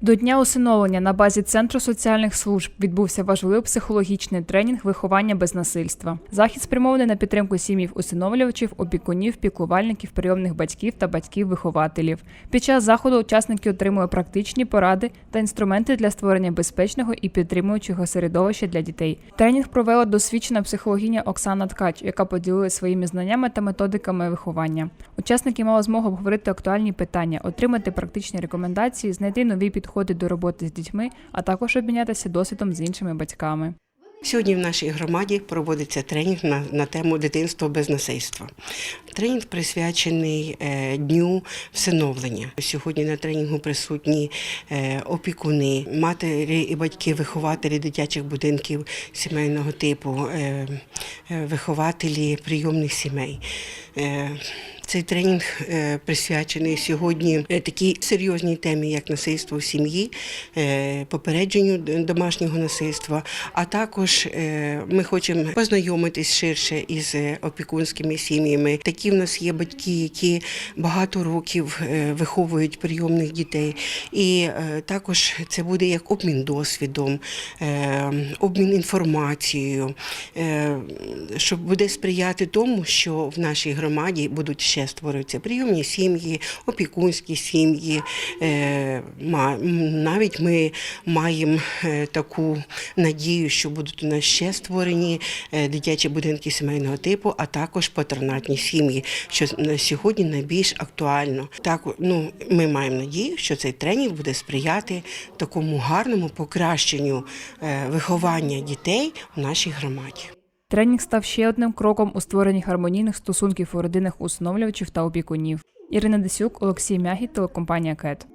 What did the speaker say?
До дня усиновлення на базі Центру соціальних служб відбувся важливий психологічний тренінг виховання без насильства. Захід спрямований на підтримку сім'їв усиновлювачів, опікунів, піклувальників, прийомних батьків та батьків-вихователів. Під час заходу учасники отримали практичні поради та інструменти для створення безпечного і підтримуючого середовища для дітей. Тренінг провела досвідчена психологиня Оксана Ткач, яка поділилася своїми знаннями та методиками виховання. Учасники мали змогу обговорити актуальні питання, отримати практичні рекомендації, знайти нові підходи до роботи з дітьми, а також обмінятися досвідом з іншими батьками. Сьогодні в нашій громаді проводиться тренінг на, на тему дитинство без насильства. Тренінг присвячений е, дню всиновлення. Сьогодні на тренінгу присутні е, опікуни, матері і батьки, вихователі дитячих будинків сімейного типу, е, вихователі прийомних сімей. Цей тренінг е, присвячений сьогодні е, такій серйозній темі, як насильство в сім'ї, е, попередженню домашнього насильства. А також ми хочемо познайомитись ширше із опікунськими сім'ями. Такі в нас є батьки, які багато років виховують прийомних дітей. І також це буде як обмін досвідом, обмін інформацією, що буде сприяти тому, що в нашій громаді будуть ще створюватися прийомні сім'ї, опікунські сім'ї. Е, Навіть ми маємо е, таку надію, що будуть у нас ще створені е, дитячі будинки сімейного типу, а також патронатні сім'ї, що на сьогодні найбільш актуально. Так, ну, ми маємо надію, що цей тренінг буде сприяти такому гарному покращенню виховання дітей в нашій громаді. Тренінг став ще одним кроком у створенні гармонійних стосунків у родинах усиновлювачів та опікунів. Ірина Десюк, Олексій Мягі, телекомпанія КЕТ.